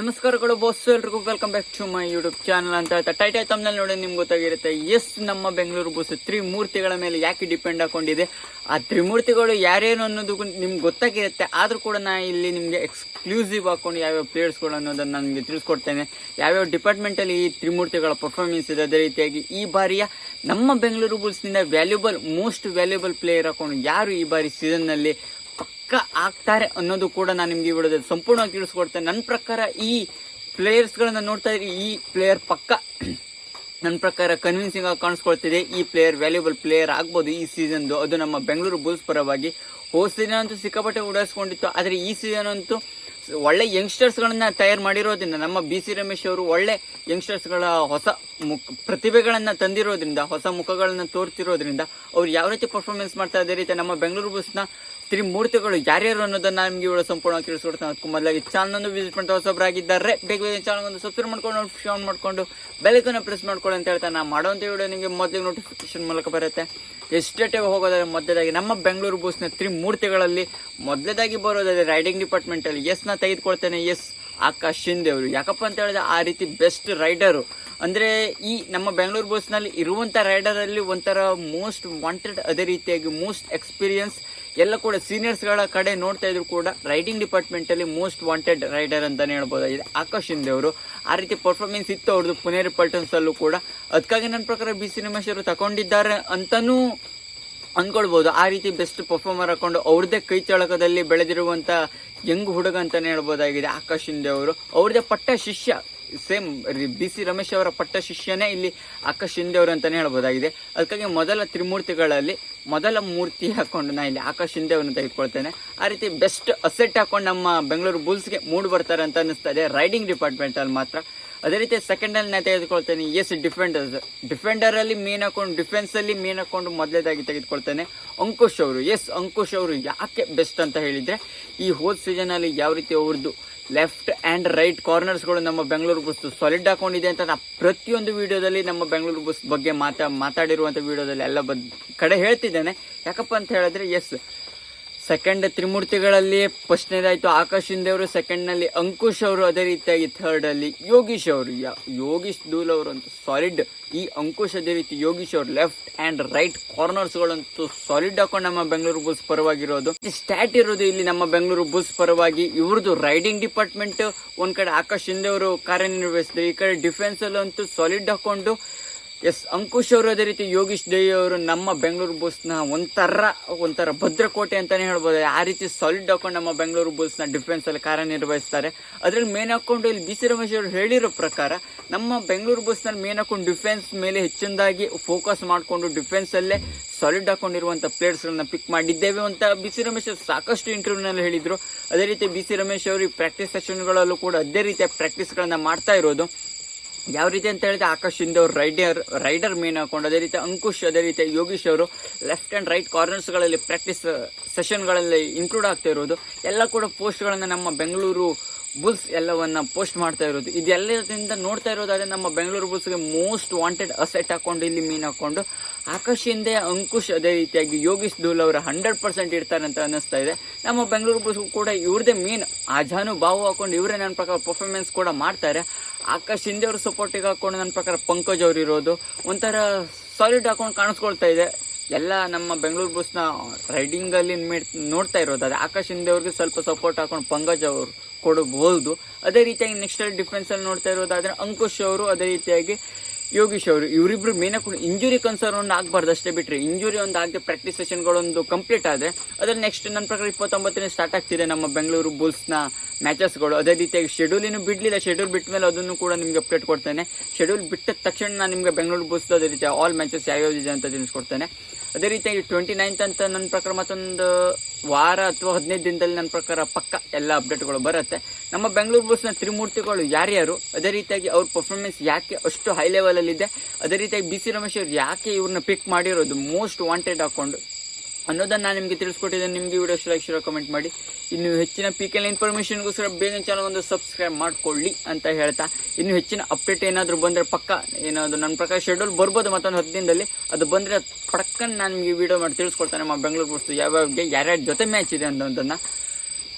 ನಮಸ್ಕಾರಗಳು ಬಾಸ್ ಎಲ್ರಿಗೂ welcome back to my YouTube channel ಅಂತ ಹೇಳ್ತಾ ಟೈಟಲ್ ತಮ್ಮಲ್ಲಿ ನೋಡಿ ನಿಮ್ಗೆ ಗೊತ್ತಾಗಿರುತ್ತೆ. ಎಸ್ ನಮ್ಮ ಬೆಂಗಳೂರು ಬಸ್ ತ್ರಿಮೂರ್ತಿಗಳ ಮೇಲೆ ಯಾಕೆ ಡಿಪೆಂಡ್ ಹಾಕೊಂಡಿದೆ? ಆ ತ್ರಿಮೂರ್ತಿಗಳು ಯಾರೇನು ಅನ್ನೋದು ನಿಮ್ಗೆ ಗೊತ್ತಾಗಿರುತ್ತೆ. ಆದರೂ ಕೂಡ ನಾ ಇಲ್ಲಿ ನಿಮಗೆ ಎಕ್ಸ್ಕ್ಲೂಸಿವ್ ಹಾಕೊಂಡು ಯಾವ್ಯಾವ ಪ್ಲೇಯರ್ಸ್ಗಳು ಅನ್ನೋದನ್ನ ನನಗೆ ತಿಳಿಸ್ಕೊಡ್ತೇನೆ. ಯಾವ್ಯಾವ ಡಿಪಾರ್ಟ್ಮೆಂಟಲ್ಲಿ ಈ ತ್ರಿಮೂರ್ತಿಗಳ ಪರ್ಫಾರ್ಮೆನ್ಸ್ ಇದೆ, ಅದೇ ರೀತಿಯಾಗಿ ಈ ಬಾರಿಯ ನಮ್ಮ ಬೆಂಗಳೂರು ಬುಲ್ಸ್ನಿಂದ ವ್ಯಾಲ್ಯೂಬಲ್ ಮೋಸ್ಟ್ ವ್ಯಾಲ್ಯೂಬಲ್ ಪ್ಲೇಯರ್ ಹಾಕೊಂಡು ಯಾರು ಈ ಬಾರಿ ಸೀಸನ್ನಲ್ಲಿ ಪಕ್ಕ ಆಗ್ತಾರೆ ಅನ್ನೋದು ಕೂಡ ನಾನು ನಿಮ್ಗೆ ಈ ವಿಡಿಯೋದಲ್ಲಿ ಸಂಪೂರ್ಣವಾಗಿ ತಿಳಿಸ್ಕೊಡ್ತೇನೆ. ನನ್ನ ಪ್ರಕಾರ ಈ ಪ್ಲೇಯರ್ಸ್ಗಳನ್ನ ನೋಡ್ತಾ ಇದ್ರೆ ಈ ಪ್ಲೇಯರ್ ಪಕ್ಕ ನನ್ನ ಪ್ರಕಾರ ಕನ್ವಿನ್ಸಿಂಗ್ ಆಗಿ ಕಾಣಿಸ್ಕೊಳ್ತಿದೆ. ಈ ಪ್ಲೇಯರ್ ವ್ಯಾಲ್ಯೂಬಲ್ ಪ್ಲೇಯರ್ ಆಗ್ಬೋದು ಈ ಸೀಸನ್ದು ಅದು ನಮ್ಮ ಬೆಂಗಳೂರು ಬುಲ್ಸ್ ಪರವಾಗಿ ಹೋದ ಸೀಸನ್ ಅಂತೂ ಸಿಕ್ಕಾಪಟ್ಟೆ ಉಡಾಯಿಸ್ಕೊಂಡಿತ್ತು. ಆದರೆ ಈ ಸೀಸನ್ ಅಂತೂ ಒಳ್ಳೆ ಯಂಗ್ಸ್ಟರ್ಸ್ಗಳನ್ನ ತಯಾರು ಮಾಡಿರೋದ್ರಿಂದ, ನಮ್ಮ ಬಿ ಸಿ ರಮೇಶ್ ಅವರು ಒಳ್ಳೆ ಯಂಗ್ಸ್ಟರ್ಸ್ಗಳ ಹೊಸ ಮುಖ, ಪ್ರತಿಭೆಗಳನ್ನ ತಂದಿರೋದ್ರಿಂದ, ಹೊಸ ಮುಖಗಳನ್ನ ತೋರ್ತಿರೋದ್ರಿಂದ, ಅವ್ರು ಯಾವ ರೀತಿ ಪರ್ಫಾರ್ಮೆನ್ಸ್ ಮಾಡ್ತಾ ಇದ್ದಾರೆ ರೀತಿ ನಮ್ಮ ಬೆಂಗಳೂರು ಬಸ್ನ ತ್ರಿಮೂರ್ತಿಗಳು ಯಾರ್ಯಾರು ಅನ್ನೋದನ್ನ ನಿಮಗೆ ಇವಳು ಸಂಪೂರ್ಣವಾಗಿ ತಿಳಿಸ್ಕೊಡ್ತಾನೆ. ಅದಕ್ಕೂ ಮೊದಲಾಗಿ ಚಾನಲ್ ವಿಸಿಟ್ ಮಾಡ್ತಾ ಹೊಸೊಬ್ಬರಾಗಿದ್ದಾರೆ ಬೇಗ ಬೇಗ ಚಾನಲ್ ಒಂದು ಸಬ್ಸ್ಕ್ರೈಬ್ ಮಾಡ್ಕೊಂಡು ನೋಟಿಫಿಕೇಶನ್ ಮಾಡ್ಕೊಂಡು ಬೆಲಕನ್ನ ಪ್ರೆಸ್ ಮಾಡ್ಕೊಳ್ಳಿ ಅಂತ ಹೇಳ್ತಾ ನಾ ಮಾಡೋಂಥ ವಿಡಿಯೋ ನಿಮಗೆ ಮೊದಲಿಗೆ ನೋಟಿಫಿಕೇಶನ್ ಮೂಲಕ ಬರುತ್ತೆ. ಎಷ್ಟೇ ಹೋಗೋದಾದ್ರೆ ಮೊದಲಾಗಿ ನಮ್ಮ ಬೆಂಗಳೂರು ಬಸ್ನ ತ್ರಿಮೂರ್ತಿಗಳಲ್ಲಿ ಮೊದಲೇದಾಗಿ ಬರೋದಾದ್ರೆ ರೈಡಿಂಗ್ ಡಿಪಾರ್ಟ್ಮೆಂಟಲ್ಲಿ ಎಸ್ ತೆಗೆದುಕೊಳ್ತೇನೆ. ಎಸ್, ಆಕಾಶ್ ಶಿಂದೆ ಅವರು. ಯಾಕಪ್ಪ ಅಂತ ಹೇಳಿದ್ರೆ ಆ ರೀತಿ ಬೆಸ್ಟ್ ರೈಡರು ಅಂದರೆ ಈ ನಮ್ಮ ಬೆಂಗಳೂರು ಬಸ್ನಲ್ಲಿ ಇರುವಂಥ ರೈಡರಲ್ಲಿ ಒಂಥರ ಮೋಸ್ಟ್ ವಾಂಟೆಡ್ ಅದೇ ರೀತಿಯಾಗಿ ಮೋಸ್ಟ್ ಎಕ್ಸ್ಪೀರಿಯನ್ಸ್ ಎಲ್ಲ ಕೂಡ ಸೀನಿಯರ್ಸ್ಗಳ ಕಡೆ ನೋಡ್ತಾ ಇದ್ರು ಕೂಡ ರೈಡಿಂಗ್ ಡಿಪಾರ್ಟ್ಮೆಂಟಲ್ಲಿ ಮೋಸ್ಟ್ ವಾಂಟೆಡ್ ರೈಡರ್ ಅಂತಲೇ ಹೇಳ್ಬೋದಾಗಿದೆ. ಆಕಾಶ್ ಶಿಂದೆ ಅವರು. ಆ ರೀತಿ ಪರ್ಫಾರ್ಮೆನ್ಸ್ ಇತ್ತು ಅವ್ರದ್ದು ಪುನೇರಿ ಪಲ್ಟನ್ಸಲ್ಲೂ ಕೂಡ. ಅದಕ್ಕಾಗಿ ನನ್ನ ಪ್ರಕಾರ ಬಿ ಸಿ ರಮೇಶ್ ಅವರು ತಗೊಂಡಿದ್ದಾರೆ ಅಂತಲೂ ಅಂದ್ಕೊಳ್ಬೋದು ಆ ರೀತಿ ಬೆಸ್ಟ್ ಪರ್ಫಾರ್ಮರ್ ಹಾಕೊಂಡು ಅವ್ರದ್ದೇ ಕೈ ಚಳಕದಲ್ಲಿ ಬೆಳೆದಿರುವಂತ ಯಂಗ್ ಹುಡುಗ ಅಂತಾನೆ ಹೇಳ್ಬೋದಾಗಿದೆ. ಆಕಾಶ್ ಶಿಂದೆ ಅವರು. ಅವ್ರದ್ದೇ ಪಟ್ಟ ಶಿಷ್ಯ. ಸೇಮ್ ಬಿ ಸಿ ರಮೇಶ್ ಅವರ ಪಟ್ಟ ಶಿಷ್ಯನೇ ಇಲ್ಲಿ ಆಕಾಶ್ ಶಿಂದೆ ಅವರು ಅಂತಾನೆ ಹೇಳ್ಬೋದಾಗಿದೆ. ಅದಕ್ಕಾಗಿ ಮೊದಲ ತ್ರಿಮೂರ್ತಿಗಳಲ್ಲಿ, ಮೊದಲ ಮೂರ್ತಿ ಹಾಕೊಂಡು ನಾ ಇಲ್ಲಿ ಆಕಾಶ್ ಶಿಂದೆ ಅವರನ್ನು ತೆಗೆದುಕೊಳ್ತೇನೆ. ಆ ರೀತಿ ಬೆಸ್ಟ್ ಅಸೆಟ್ ಹಾಕೊಂಡು ನಮ್ಮ ಬೆಂಗಳೂರು ಬುಲ್ಸ್ಗೆ ಮೂಡ್ ಬರ್ತಾರೆ ಅಂತ ಅನಿಸ್ತದೆ ರೈಡಿಂಗ್ ಡಿಪಾರ್ಟ್ಮೆಂಟಲ್ಲಿ ಮಾತ್ರ. ಅದೇ ರೀತಿ ಸೆಕೆಂಡ್ ಅಲ್ಲಿ ನಾನು ತೆಗೆದುಕೊಳ್ತೇನೆ ಎಸ್ ಡಿಫೆಂಡರ್ಸ್ ಡಿಫೆಂಡರ್ ಅಲ್ಲಿ ಮೇನ್ ಹಾಕೊಂಡು ಡಿಫೆನ್ಸ್ ಅಲ್ಲಿ ಮೇನ್ ಹಾಕೊಂಡು ಮೊದಲೇದಾಗಿ ತೆಗೆದುಕೊಳ್ತೇನೆ. ಅಂಕುಶ್ ಅವರು ಎಸ್ ಅಂಕುಶ್ ಅವರು ಯಾಕೆ ಬೆಸ್ಟ್ ಅಂತ ಹೇಳಿದ್ರೆ, ಈ ಹೋದ್ ಸೀಸನ್ ಅಲ್ಲಿ ಯಾವ ರೀತಿ ಅವ್ರದ್ದು ಲೆಫ್ಟ್ ಆ್ಯಂಡ್ ರೈಟ್ ಕಾರ್ನರ್ಸ್ಗಳು ನಮ್ಮ ಬೆಂಗಳೂರು ಬಸ್ ಸಾಲಿಡ್ ಹಾಕೊಂಡಿದೆ ಅಂತ ನಾ ಪ್ರತಿಯೊಂದು ವಿಡಿಯೋದಲ್ಲಿ ನಮ್ಮ ಬೆಂಗಳೂರು ಬಸ್ ಬಗ್ಗೆ ಮಾತಾ ಮಾತಾಡಿರುವಂಥ ವಿಡಿಯೋದಲ್ಲಿ ಎಲ್ಲ ಬದ್, ಕಡೆ ಹೇಳ್ತಿದ್ದೇನೆ. ಯಾಕಪ್ಪ ಅಂತ ಹೇಳಿದ್ರೆ ಎಸ್ ಸೆಕೆಂಡ್ ತ್ರಿಮೂರ್ತಿಗಳಲ್ಲಿ ಫಸ್ಟ್ನೇದಾಯಿತು ಆಕಾಶ್ ಅವರು ಸೆಕೆಂಡ್ನಲ್ಲಿ ಅಂಕುಶ್ ಅವರು, ಅದೇ ರೀತಿಯಾಗಿ ಥರ್ಡಲ್ಲಿ ಯೋಗೀಶ್ ಅವರು. ಯಾ- ಯೋಗೀಶ್ ದೂಲ್ ಅವರು ಅಂತ ಸಾಲಿಡ್ ಈ ಅಂಕುಶ್ ಅದೇ ರೀತಿ ಯೋಗೀಶ್ ಅವರು ಲೆಫ್ಟ್ ಆ್ಯಂಡ್ ರೈಟ್ ಕಾರ್ನರ್ಸ್ಗಳಂತೂ ಸಾಲಿಡ್ ಹಾಕೊಂಡು ನಮ್ಮ ಬೆಂಗಳೂರು ಬುಲ್ಸ್ ಪರವಾಗಿರೋದು. ಸ್ಟ್ಯಾಟ್ ಇರೋದು ಇಲ್ಲಿ ನಮ್ಮ ಬೆಂಗಳೂರು ಬುಲ್ಸ್ ಪರವಾಗಿ. ಇವ್ರದ್ದು ರೈಡಿಂಗ್ ಡಿಪಾರ್ಟ್ಮೆಂಟ್ ಒಂದು ಕಡೆ ಆಕಾಶ್ ಶಿಂದೆ ಅವರು ಕಾರ್ಯನಿರ್ವಹಿಸಿದ್ರು, ಈ ಕಡೆ ಡಿಫೆನ್ಸಲ್ಲಂತೂ ಸಾಲಿಡ್ ಹಾಕೊಂಡು ಎಸ್, ಅಂಕುಶ್ ಅವರು ಅದೇ ರೀತಿ ಯೋಗೀಶ್ ದೇವಿ ಅವರು ನಮ್ಮ ಬೆಂಗಳೂರು ಬುಲ್ಸ್ನ ಒಂಥರ ಒಂಥರ ಭದ್ರಕೋಟೆ ಅಂತಾನೆ ಹೇಳ್ಬೋದು. ಆ ರೀತಿ ಸಾಲಿಡ್ ಹಾಕೊಂಡು ನಮ್ಮ ಬೆಂಗಳೂರು ಬುಲ್ಸ್ನ ಡಿಫೆನ್ಸ್ ಅಲ್ಲಿ ಕಾರ್ಯನಿರ್ವಹಿಸ್ತಾರೆ. ಅದ್ರಲ್ಲಿ ಮೇನ್ ಹಾಕೊಂಡು ಇಲ್ಲಿ ಬಿ ಸಿ ರಮೇಶ್ ಅವರು ಹೇಳಿರೋ ಪ್ರಕಾರ, ನಮ್ಮ ಬೆಂಗಳೂರು ಬುಲ್ಸ್ನಲ್ಲಿ ಮೇನ್ ಹಾಕೊಂಡು ಡಿಫೆನ್ಸ್ ಮೇಲೆ ಹೆಚ್ಚಿನದಾಗಿ ಫೋಕಸ್ ಮಾಡಿಕೊಂಡು ಡಿಫೆನ್ಸ್ ಅಲ್ಲೇ ಸಾಲಿಡ್ ಹಾಕೊಂಡಿರುವಂಥ ಪ್ಲೇಯರ್ಸ್ಗಳನ್ನ ಪಿಕ್ ಮಾಡಿದ್ದೇವೆ ಅಂತ ಬಿ ಸಿ ರಮೇಶ್ ಅವರು ಸಾಕಷ್ಟು ಇಂಟರ್ವ್ಯೂನಲ್ಲಿ ಹೇಳಿದ್ರು. ಅದೇ ರೀತಿ ಬಿ ಸಿ ರಮೇಶ್ ಅವರು ಈ ಪ್ರಾಕ್ಟೀಸ್ ಸೆಷನ್ಗಳಲ್ಲೂ ಕೂಡ ಅದೇ ರೀತಿಯ ಪ್ರಾಕ್ಟೀಸ್ಗಳನ್ನ ಮಾಡ್ತಾ ಇರೋದು. ಯಾವ ರೀತಿ ಅಂತ ಹೇಳಿದ್ರೆ ಆಕಾಶ್ ಶಿಂದೆ ಅವರು ರೈಡರ್ ರೈಡರ್ ಮೇನ್ ಹಾಕೊಂಡು, ಅದೇ ರೀತಿ ಅಂಕುಶ್, ಅದೇ ರೀತಿ ಯೋಗೀಶ್ ಅವರು ಲೆಫ್ಟ್ ಆ್ಯಂಡ್ ರೈಟ್ ಕಾರ್ನರ್ಸ್ಗಳಲ್ಲಿ ಪ್ರಾಕ್ಟೀಸ್ ಸೆಷನ್ಗಳಲ್ಲಿ ಇನ್ಕ್ಲೂಡ್ ಆಗ್ತಾ ಇರೋದು. ಎಲ್ಲ ಕೂಡ ಪೋಸ್ಟ್ಗಳನ್ನು ನಮ್ಮ ಬೆಂಗಳೂರು ಬುಲ್ಸ್ ಎಲ್ಲವನ್ನ ಪೋಸ್ಟ್ ಮಾಡ್ತಾ ಇರೋದು. ಇದೆಲ್ಲದಿಂದ ನೋಡ್ತಾ ಇರೋದಾದ್ರೆ ನಮ್ಮ ಬೆಂಗಳೂರು ಬುಲ್ಸ್ಗೆ ಮೋಸ್ಟ್ ವಾಂಟೆಡ್ ಅಸೆಟ್ ಹಾಕೊಂಡು ಇಲ್ಲಿ ಮೀನ್ ಹಾಕೊಂಡು, ಆಕಾಶ್ ಹಿಂದೆ ಅಂಕುಶ್ ಅದೇ ರೀತಿಯಾಗಿ ಯೋಗೀಶ್ ಧೂಲ್ ಅವರು ಹಂಡ್ರೆಡ್ ಪರ್ಸೆಂಟ್ ಇರ್ತಾರೆ ಅಂತ ಅನ್ನಿಸ್ತಾ ಇದೆ. ನಮ್ಮ ಬೆಂಗಳೂರು ಬುಲ್ಸ್ ಕೂಡ ಇವ್ರದೇ ಮೇನ್ ಆಜಾನು ಬಾವು ಹಾಕೊಂಡು ಇವರೇ ನನ್ನ ಪ್ರಕಾರ ಪರ್ಫಾರ್ಮೆನ್ಸ್ ಕೂಡ ಮಾಡ್ತಾರೆ. ಆಕಾಶ್ ಹಿಂದೆ ಅವ್ರ ಸಪೋರ್ಟಿಗೆ ಹಾಕೊಂಡು ನನ್ನ ಪ್ರಕಾರ ಪಂಕಜ್ ಅವ್ರು ಇರೋದು. ಒಂಥರ ಸಾಲಿಡ್ ಹಾಕೊಂಡು ಕಾಣಿಸ್ಕೊಳ್ತಾ ಇದೆ. ಎಲ್ಲ ನಮ್ಮ ಬೆಂಗಳೂರು ಬಸ್ನ ರೈಡಿಂಗಲ್ಲಿ ನೋಡ್ತಾ ಇರೋದು ಅದೇ ಆಕಾಶ್ ಹಿಂದೆ ಅವ್ರಿಗೆ ಸ್ವಲ್ಪ ಸಪೋರ್ಟ್ ಹಾಕೊಂಡು ಪಂಕಜ್ ಅವರು ಕೊಡಬಹುದು ಅದೇ ರೀತಿಯಾಗಿ ನೆಕ್ಸ್ಟ್ ಡಿಫೆನ್ಸ್ ಅಲ್ಲಿ ನೋಡ್ತಾ ಇರೋದಾದರೆ ಅಂಕುಶ್ ಅವರು ಅದೇ ರೀತಿಯಾಗಿ ಯೋಗೀಶ್ ಅವರು, ಇವರಿಬ್ರು ಮೇನ್ ಹಾಕೊಂಡು ಇಂಜುರಿ ಕನ್ಸರ್ನ್ ಒಂದು ಆಗ್ಬಾರ್ದು ಅಷ್ಟೇ ಬಿಟ್ರೆ. ಇಂಜುರಿ ಒಂದು ಆಗದೆ ಪ್ರಾಕ್ಟೀಸ್ ಸೆಷನ್ಗಳೊಂದು ಕಂಪ್ಲೀಟ್ ಆದರೆ ಅದ್ರ ನೆಕ್ಸ್ಟ್ ನನ್ನ ಪ್ರಕಾರ ಇಪ್ಪತ್ತೊಂಬತ್ತನೇ ಸ್ಟಾರ್ಟ್ ಆಗ್ತಿದೆ ನಮ್ಮ ಬೆಂಗಳೂರು ಬುಲ್ಸ್ನ ಮ್ಯಾಚಸ್ಗಳು ಅದೇ ರೀತಿಯಾಗಿ ಶೆಡ್ಯೂಲ್ ಏನು ಬಿಡ್ಲಿಲ್ಲ. ಶೆಡ್ಯೂಲ್ ಬಿಟ್ಟ ಮೇಲೆ ಅದನ್ನು ಕೂಡ ನಿಮ್ಗೆ ಅಪ್ಡೇಟ್ ಕೊಡ್ತೇನೆ. ಶೆಡ್ಯೂಲ್ ಬಿಟ್ಟ ತಕ್ಷಣ ನಾನು ನಿಮ್ಗೆ ಬೆಂಗಳೂರು ಬುಲ್ಸ್ ಅದೇ ರೀತಿ ಆಲ್ ಮ್ಯಾಚಸ್ ಯಾವ್ಯಾವ ಇದೆ ಅಂತ ತಿಳಿಸ್ಕೊಡ್ತೇನೆ. ಅದೇ ರೀತಿಯಾಗಿ ಟ್ವೆಂಟಿ ನೈನ್ತ್ ಅಂತ ನನ್ನ ಪ್ರಕಾರ ಮತ್ತೊಂದು ವಾರ ಅಥವಾ ಹದಿನೈದು ದಿನದಲ್ಲಿ ನನ್ನ ಪ್ರಕಾರ ಪಕ್ಕ ಎಲ್ಲ ಅಪ್ಡೇಟ್ಗಳು ಬರುತ್ತೆ. ನಮ್ಮ ಬೆಂಗಳೂರು ಬುಲ್ಸ್ನ ತ್ರಿಮೂರ್ತಿಗಳು ಯಾರ್ಯಾರು ಅದೇ ರೀತಿಯಾಗಿ ಅವ್ರ ಪರ್ಫಾರ್ಮೆನ್ಸ್ ಯಾಕೆ ಅಷ್ಟು ಹೈ ಲೆವೆಲಲ್ಲಿದೆ ಅದೇ ರೀತಿಯಾಗಿ ಬಿ ಸಿ ರಮೇಶ್ ಅವ್ರು ಯಾಕೆ ಇವ್ರನ್ನ ಪಿಕ್ ಮಾಡಿರೋದು ಮೋಸ್ಟ್ ವಾಂಟೆಡ್ ಹಾಕೊಂಡು ಅನ್ನೋದನ್ನ ನಾನು ನಿಮಗೆ ತಿಳಿಸ್ಕೊಟ್ಟಿದ್ದೇನೆ, ನಿಮಗೆ ವಿಡಿಯೋ ಲೈಕ್ ಶೇರ್ ಕಮೆಂಟ್ ಮಾಡಿ. ಇನ್ನು ಹೆಚ್ಚಿನ ಪಿಕಲ್ ಇನ್ಫಾರ್ಮೇಷನ್ಗೋಸ್ಕರ ಬೇಗ ಚಾನಲ್ ಒಂದು ಸಬ್ಸ್ಕ್ರೈಬ್ ಮಾಡ್ಕೊಳ್ಳಿ ಅಂತ ಹೇಳ್ತಾ. ಇನ್ನು ಹೆಚ್ಚಿನ ಅಪ್ಡೇಟ್ ಏನಾದರೂ ಬಂದರೆ ಪಕ್ಕ ಏನಾದರೂ ನನ್ನ ಪ್ರಕಾರ ಶೆಡ್ಯೂಲ್ ಬರ್ಬೋದು, ಮತ್ತೊಂದು ಹತ್ತು ದಿನದಲ್ಲಿ. ಅದು ಬಂದರೆ ಪಡಕ್ಕನ್ ನಾನು ನಿಮಗೆ ವಿಡಿಯೋ ಮಾಡಿ ತಿಳಿಸ್ಕೊಡ್ತಾನೆ. ನಮ್ಮ ಬೆಂಗಳೂರು ಬಸ್ತು ಯಾವ್ಯಾವ ಯಾರ್ಯಾರ ಜೊತೆ ಮ್ಯಾಚ್ ಇದೆ ಅನ್ನೋದನ್ನು.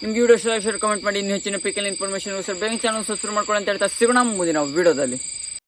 ನಿಮ್ಗೆ ವಿಡಿಯೋ ಶೇರ್ ಕಮೆಂಟ್ ಮಾಡಿ. ಇನ್ನು ಹೆಚ್ಚಿನ ಪಿಕಲ್ ಇನ್ಫಾರ್ಮೇಷನ್ ಸರ್ ಬೇಗ ಚಾನಲ್ ಸಬ್ಸ್ಕ್ರೈಬ್ ಮಾಡ್ಕೊಳ್ಳಿ ಅಂತ ಹೇಳ್ತಾ. ಸಿಗೋಣ ಮುಂದಿನ ವಿಡಿಯೋದಲ್ಲಿ